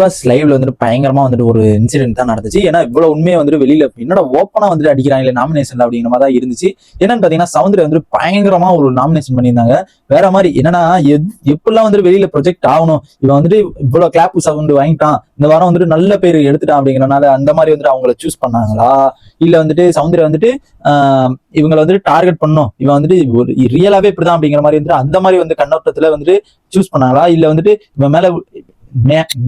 Pass லைவ்ல வந்துட்டு பயங்கரமா வந்துட்டு ஒரு இன்சிடென்ட் தான் நடந்துச்சு. ஏன்னா இவ்வளவு உண்மையை வந்துட்டு வெளியில என்னோட ஓப்பனா வந்துட்டு அடிக்கிறாங்களே நாமினேஷன் அப்படிங்கிற மாதிரி தான் இருந்துச்சு. என்னன்னு பாத்தீங்கன்னா சவுந்தர்யா வந்துட்டு பயங்கரமா ஒரு நாமினேஷன் பண்ணியிருந்தாங்க. வேற மாதிரி என்னன்னா எப்படிலாம் வந்துட்டு வெளியில ப்ரொஜெக்ட் ஆகணும்? இவன் வந்துட்டு இவ்வளவு கிளாப் சவுண்ட் வாங்கிட்டான். இந்த வாரம் வந்துட்டு நல்ல பேர் எடுத்துட்டான் அப்படிங்கிறனால அந்த மாதிரி வந்துட்டு அவங்கள சூஸ் பண்ணாங்களா? இல்ல வந்துட்டு சவுந்தர்யா வந்துட்டு ஆஹ் இவங்களை வந்துட்டு டார்கெட் பண்ணும் இவன் வந்துட்டு ஒரு ரியலாவே இப்படிதான் அப்படிங்கிற மாதிரி வந்துட்டு அந்த மாதிரி வந்து கண்ணோட்டத்துல வந்துட்டு சூஸ் பண்ணாங்களா? இல்ல வந்துட்டு இவன் மேல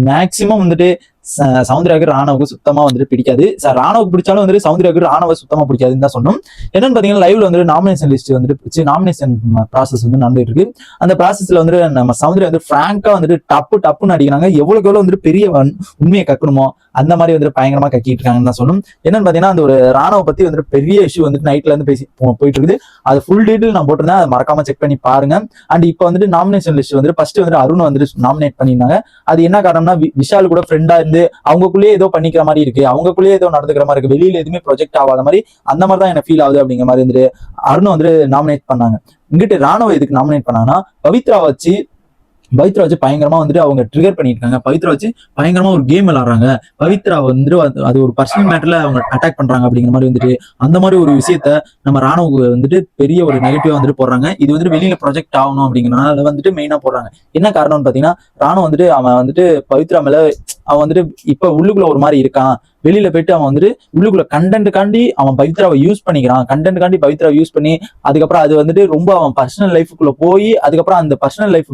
மேக்சிமம் வந்துட்டு ச- சவுந்தர்யாவுக்கு ராணவுக்கு சுத்தமா வந்துட்டு பிடிக்காது. சார் ராணவுக்கு பிடிச்சாலும் வந்துட்டு சவுந்தர்யாவுக்கு ராணுவ சுத்தமா பிடிக்காதுன்னு தான் சொன்னோம். என்னன்னு பாத்தீங்கன்னா லைவ்ல வந்துட்டு நாமினேஷன் லிஸ்ட் வந்துட்டு நாமினேஷன் ப்ராசஸ் வந்து நடந்துட்டு இருக்கு அந்த ப்ராசஸ்ல வந்துட்டு நம்ம சவுந்தர்யா வந்து ஃப்ராங்கா வந்துட்டு டப்பு டப்புன்னு அடிக்கிறாங்க. எவ்வளவுக்கு எவ்வளவு வந்துட்டு பெரிய உண்மையை கக்கணுமோ அந்த மாதிரி வந்துட்டு பயங்கரமா கக்கிட்டு இருக்காங்கன்னு தான் சொல்லணும் என்னன்னு பாத்தீங்கன்னா அந்த ஒரு ராணுவ பத்தி வந்துட்டு பெரிய இஷ்யூ வந்துட்டு நைட்ல இருந்து பேசி போயிட்டு இருக்குது அது ஃபுல் டீட்டெயில் நான் போட்டிருந்தேன். அதை மறக்காம செக் பண்ணி பாருங்க. அண்ட் இப்போ வந்துட்டு நாமினேஷன் லிஸ்ட் வந்துட்டு ஃபர்ஸ்ட் வந்துட்டு அருண் வந்துட்டு நாமினேட் பண்ணியிருந்தாங்க. அது என்ன காரணம்னா விஷால் கூட ஃப்ரெண்டா இருந்து அவங்களுக்குள்ளேயே ஏதோ பண்ணிக்கிற மாதிரி இருக்கு. அவங்களுக்குள்ளேயே ஏதோ நடந்துக்கிற மாதிரி இருக்கு. வெளியில எதுவுமே ப்ரொஜெக்ட் ஆகாத மாதிரி அந்த மாதிரி தான் எனக்கு ஃபீல் ஆகுது அப்படிங்கிற மாதிரி இருந்துட்டு அருண் வந்து நாமினேட் பண்ணாங்க. இங்கிட்டு ராணுவ இதுக்கு நாமினேட் பண்ணாங்கன்னா பவித்ரா வச்சு பவித்ரா வச்சு பயங்கரமா வந்துட்டு அவங்க ட்ரிகர் பண்ணிருக்காங்க பவித்ரா வச்சு பயங்கரமா ஒரு கேம் விளாடுறாங்க பவித்ரா வந்துட்டு அது- அது ஒரு பர்சனல் மேட்டர்ல அவங்க அட்டாக் பண்றாங்க அப்படிங்கிற மாதிரி வந்துட்டு அந்த மாதிரி ஒரு விஷயத்த நம்ம ராணுவ வந்துட்டு பெரிய ஒரு நெகட்டிவா வந்துட்டு போடுறாங்க. இது வந்துட்டு வெளியில ப்ரொஜெக்ட் ஆகணும் அப்படிங்கறனால வந்துட்டு மெயினா போடுறாங்க. என்ன காரணம்னு பாத்தீங்கன்னா ராணுவ வந்துட்டு அவன் வந்துட்டு பவித்ரா மேல அவன் வந்துட்டு இப்ப உள்ளுக்குள்ள ஒரு மாதிரி இருக்கான். வெளியில போயிட்டு அவன் வந்துட்டு உள்ளுக்குள்ள கண்டென்ட் காண்டி அவன் பவித்ராவை யூஸ் பண்ணிக்கிறான். கண்டென்ட் காண்டி பவித்ராவை யூஸ் பண்ணி அதுக்கப்புறம் அது வந்துட்டு ரொம்ப அவன் பர்சனல் லைஃபுக்குள்ள போய் அதுக்கப்புறம் அந்த பர்சனல் லைஃப்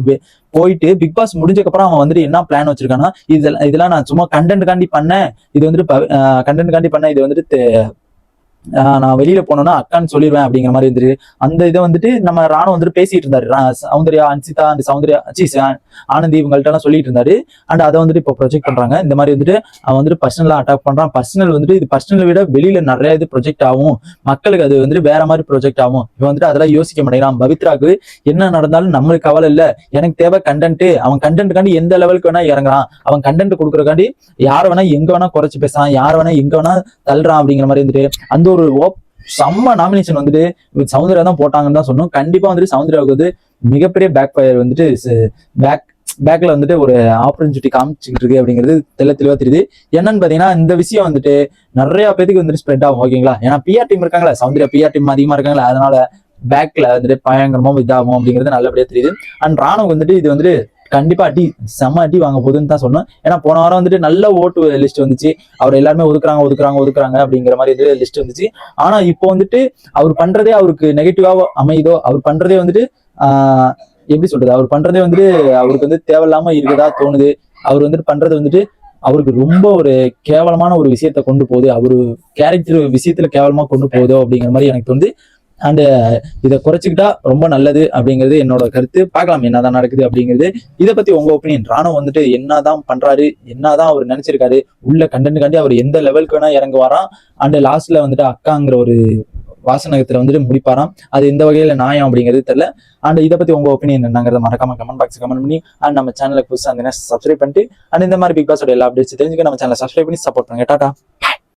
போயிட்டு பிக் பாஸ் முடிஞ்சக்கப்புறம் அவன் வந்துட்டு என்ன பிளான் வச்சிருக்கான்னா இதெல்லாம் இதெல்லாம் நான் சும்மா கண்டென்ட் காண்டி பண்ணேன். இது வந்துட்டு கண்டென்ட் காண்டி பண்ணேன். இது வந்துட்டு நான் வெளியில போனோம்னா அக்கான்னு சொல்லிடுவேன் அப்படிங்கிற மாதிரி இருந்துரு அந்த இதை வந்துட்டு நம்ம ராணுவம் வந்துட்டு பேசிட்டு இருந்தாரு. சௌந்தர்யா அன்சிதா அண்ட் சௌந்தர்யா சி ஆனந்தி இவங்கள்ட்ட எல்லாம் சொல்லிட்டு இருந்தாரு. அண்ட் அதை வந்துட்டு இப்போ ப்ரொஜெக்ட் பண்றாங்க. இந்த மாதிரி வந்துட்டு அவன் வந்துட்டு பர்சனலா அட்டாக் பண்றான். பர்சனல் வந்துட்டு இது பர்சனலை விட வெளியில நிறைய இது ப்ரொஜெக்ட் ஆகும். மக்களுக்கு அது வந்துட்டு வேற மாதிரி ப்ரொஜெக்ட் ஆகும். இவன் வந்துட்டு அதெல்லாம் யோசிக்க மாட்டேங்கிறான். பவித்ராக்கு என்ன நடந்தாலும் நம்மளுக்கு கவலை இல்ல. எனக்கு தேவை கண்டென்ட் அவன் கண்டென்ட்டுக்காண்டி எந்த லெவலுக்கு வேணா இறங்குறான். அவன் கண்டென்ட் கொடுக்குறக்காண்டி யார வேணா எங்க வேணா குறைச்சு பேசுறான். யார வேணா எங்க வேணா தள்ளுறான் அப்படிங்கிற மாதிரி வந்துட்டு அந்த ஒரு ஓப் செம்ம நாமினேஷன் வந்துட்டு சவுந்தர்யா தான் போட்டாங்கன்னு தான் சொன்னோம் கண்டிப்பா வந்துட்டு சவுந்தர்யாவுக்கு வந்து மிகப்பெரிய பேக் ஃபயர் வந்துட்டு பேக் பேக்ல வந்துட்டு ஒரு ஆப்பர்ச்சுனிட்டி காமிச்சுக்கிட்டு இருக்கு அப்படிங்கிறது தெள்ள தெளிவா தெரியுது. என்னன்னு பாத்தீங்கன்னா இந்த விஷயம் வந்துட்டு நிறைய பேத்துக்கு வந்துட்டு ஸ்ப்ரெட் ஆகும் ஓகேங்களா ஏன்னா பிஆர் டீம் இருக்காங்களா சவுந்தர்யா பிஆர் டீம் அதிகமா இருக்காங்களா அதனால பேக்ல வந்துட்டு பயங்கரமா இதாகும் அப்படிங்கிறது நல்லபடியா தெரியுது. அண்ட் ராணுவ வந்துட்டு இது வந்துட்டு கண்டிப்பா அடி செம்ம அடி வாங்க போகுதுன்னு தான் சொன்னேன். ஏன்னா போன வாரம் வந்துட்டு நல்ல ஓட்டு லிஸ்ட் வந்துச்சு. அவர் எல்லாருமே ஒதுக்குறாங்க ஒதுக்குறாங்க ஒதுக்குறாங்க அப்படிங்கிற மாதிரி இது லிஸ்ட் வந்துச்சு. ஆனா இப்போ வந்துட்டு அவர் பண்றதே அவருக்கு நெகட்டிவாக அமையுதோ அவர் பண்றதே வந்துட்டு ஆஹ் எப்படி சொல்றது? அவர் பண்றதே வந்துட்டு அவருக்கு வந்து தேவையில்லாம இருக்கதா தோணுது. அவர் வந்துட்டு பண்றது வந்துட்டு அவருக்கு ரொம்ப ஒரு கேவலமான ஒரு விஷயத்த கொண்டு போகுது. அவரு கேரக்டர் விஷயத்துல கேவலமா கொண்டு போகுதோ அப்படிங்கிற மாதிரி எனக்கு வந்து அண்டு uh, இதை குறைச்சிக்கிட்டா ரொம்ப நல்லது அப்படிங்கிறது என்னோட கருத்து. பார்க்கலாம் என்னதான் நடக்குது அப்படிங்கிறது. இதை பத்தி உங்க ஒப்பீனியன் ராணுவம் வந்துட்டு என்னதான் பண்றாரு? என்னதான் அவர் நினைச்சிருக்காரு? உள்ள கண்டென்ட் காண்டி அவர் எந்த லெவலுக்கு வேணா இறங்குவாராம்? அண்டு லாஸ்ட்ல வந்துட்டு அக்காங்கிற ஒரு வாசனகத்துல வந்துட்டு முடிப்பாராம். அது எந்த வகையில நியாயம் அப்படிங்கிறது தெரியல. அண்ட் இதை பத்தி உங்க ஒப்பீனியன் என்னங்கிறத மறக்காம கமெண்ட் பாக்ஸ் கமெண்ட் பண்ணி அண்ட் நம்ம சேனலுக்கு புதுசாக அந்த சப்ஸ்கிரைப் பண்ணிட்டு அண்ட் இந்த மாதிரி பிக் பாஸோட எல்லா அப்டேட்ஸ் தெரிஞ்சுக்க நம்ம சேனலை சப்ஸ்கிரைப் பண்ணி சப்போர்ட் பண்ணுங்க. டாட்டா